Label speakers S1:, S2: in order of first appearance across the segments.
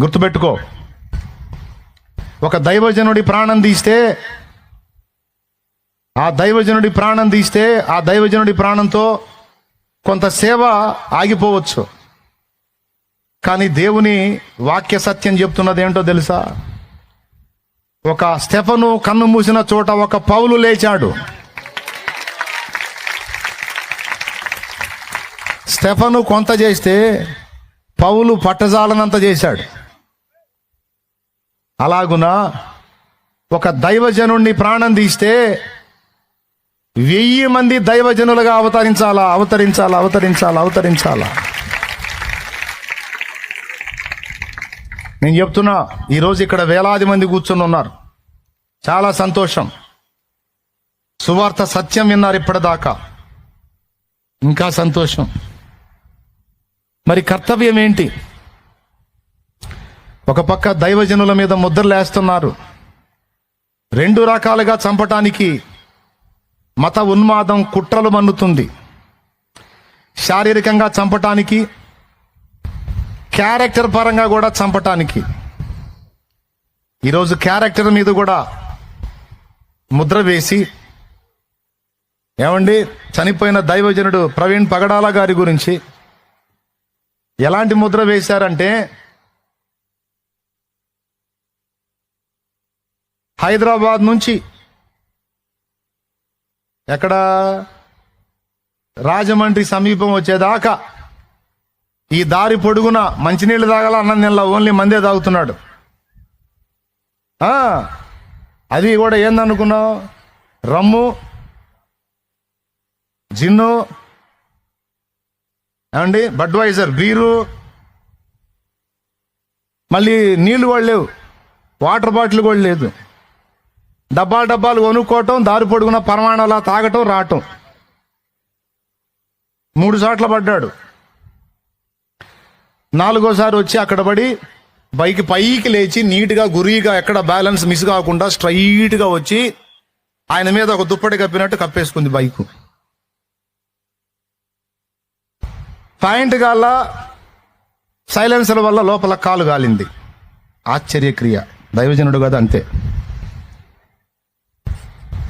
S1: గుర్తుపెట్టుకో. ఒక దైవజనుడి ప్రాణం తీస్తే ఆ దైవజనుడి ప్రాణం తీస్తే ఆ దైవజనుడి ప్రాణంతో కొంత సేవ ఆగిపోవచ్చు. కానీ దేవుని వాక్య సత్యం చెప్తున్నది ఏంటో తెలుసా? ఒక స్టెఫను కన్ను మూసిన చోట ఒక పౌలు లేచాడు. స్టెఫను కొంత చేస్తే పౌలు పట్టజాలనంత చేశాడు. అలాగున? ఒక దైవజనుణ్ణి ప్రాణం తీస్తే వెయ్యి మంది దైవజనులుగా అవతరించాలా? అవతరించాలా? అవతరించాలా? అవతరించాలా? నేను చెప్తున్నా ఈరోజు ఇక్కడ వేలాది మంది కూర్చొని ఉన్నారు. చాలా సంతోషం. సువార్త సత్యం విన్నారు ఇప్పటిదాకా. ఇంకా సంతోషం. మరి కర్తవ్యం ఏంటి? ఒక పక్క దైవజనుల మీద ముద్రలేస్తున్నారు. రెండు రకాలుగా చంపటానికి మత ఉన్మాదం కుట్రలు మన్నుతుంది. శారీరకంగా చంపటానికి క్యారెక్టర్ పరంగా కూడా చంపటానికి. ఈరోజు క్యారెక్టర్ మీద కూడా ముద్ర వేసి ఏమండి చనిపోయిన దైవజనుడు ప్రవీణ్ పగడాల గారి గురించి ఎలాంటి ముద్ర వేశారంటే హైదరాబాద్ నుంచి ఎక్కడ? రాజమండ్రి సమీపం వచ్చేదాకా ఈ దారి పొడుగున మంచినీళ్ళు తాగాల అన్నం నెల ఓన్లీ మందే తాగుతున్నాడు. అది కూడా ఏందనుకున్నావు? రమ్ము జిన్ను ఏమండి? బడ్వైజర్ బీరు మళ్ళీ నీళ్ళు కూడా లేవు. వాటర్ బాటిల్ కూడా లేదు. డబ్బాలు డబ్బాలు కొనుక్కోవటం దారి పొడుగున పరమాణాలా తాగటం రావటం. మూడు చోట్ల పడ్డాడు. నాలుగోసారి వచ్చి అక్కడ పడి బైక్ పైకి లేచి నీట్గా గురిగా ఎక్కడ బ్యాలెన్స్ మిస్ కాకుండా స్ట్రైట్గా వచ్చి ఆయన మీద ఒక దుప్పటి కప్పినట్టు కప్పేసుకుంది బైక్. పాయింట్ గాల సైలెన్సర్ వల్ల లోపల కాలు గాలింది. ఆశ్చర్యక్రియ. దైవజనుడు కదా అంతే.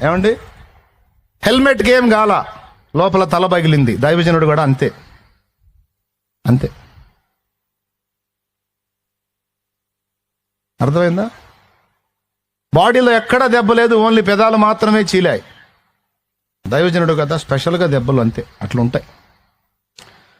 S1: ఏమండి? హెల్మెట్ గేమ్ గాల లోపల తల పగిలింది. దైవజనుడు కూడా అంతే. అంతే. అర్థమైందా? బాడీలో ఎక్కడా దెబ్బ లేదు ఓన్లీ పెదాలు మాత్రమే చీలాయి. దైవజనుడు కదా స్పెషల్గా దెబ్బలు అంతే. అట్లుంటాయి.